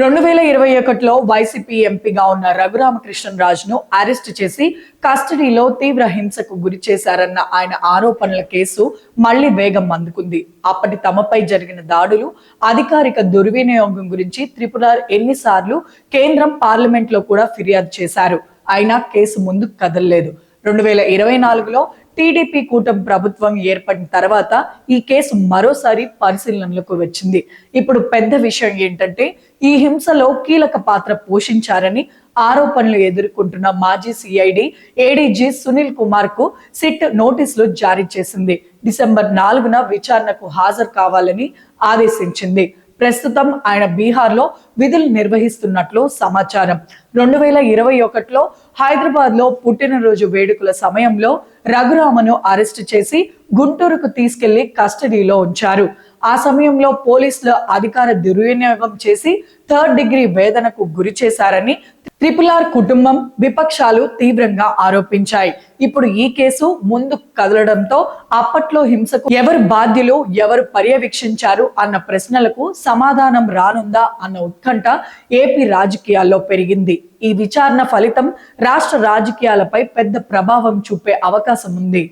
రెండు వేల ఇరవై ఒకటిలో వైసీపీ ఎంపీగా ఉన్న రఘురామకృష్ణరాజును అరెస్ట్ చేసి కస్టడీలో తీవ్ర హింసకు గురి చేశారన్న ఆయన ఆరోపణల కేసు మళ్ళీ వేగం అందుకుంది. అప్పటి తమపై జరిగిన దాడులు అధికారిక దుర్వినియోగం గురించి త్రిపుర ఎన్నిసార్లు కేంద్రం పార్లమెంట్లో కూడా ఫిర్యాదు చేశారు. అయినా కేసు ముందుకు కదలలేదు. రెండు వేల ఇరవై నాలుగులో టీడీపీ కూటమి ప్రభుత్వం ఏర్పడిన తర్వాత ఈ కేసు మరోసారి పరిశీలనలకు వచ్చింది. ఇప్పుడు పెద్ద విషయం ఏంటంటే ఈ హింసలో కీలక పాత్ర పోషించారని ఆరోపణలు ఎదుర్కొంటున్న మాజీ సిఐడి ఏడీజీ సునీల్ కుమార్కు సిట్ నోటీసులు జారీ చేసింది. డిసెంబర్ నాలుగున విచారణకు హాజరు కావాలని ఆదేశించింది. ప్రస్తుతం ఆయన బీహార్లో విధులు నిర్వహిస్తున్నట్లు సమాచారం. రెండు వేల ఇరవై ఒకటిలో హైదరాబాద్లో పుట్టినరోజు వేడుకల సమయంలో రఘురామను అరెస్టు చేసి గుంటూరుకు తీసుకెళ్ళి కస్టడీలో ఉంచారు. ఆ సమయంలో పోలీసులు అధికార దుర్వినియోగం చేసి థర్డ్ డిగ్రీ వేదనకు గురి చేశారని త్రిపుల్ ఆర్ కుటుంబం విపక్షాలు తీవ్రంగా ఆరోపించాయి. ఇప్పుడు ఈ కేసు ముందు కదలడంతో అప్పట్లో హింసకు ఎవరు బాధ్యులు ఎవరు పర్యవేక్షించారు అన్న ప్రశ్నలకు సమాధానం రానుందా అన్న ఉత్కంఠ ఏపీ రాజకీయాల్లో పెరిగింది. ఈ విచారణ ఫలితం రాష్ట్ర రాజకీయాలపై పెద్ద ప్రభావం చూపే అవకాశం ఉంది.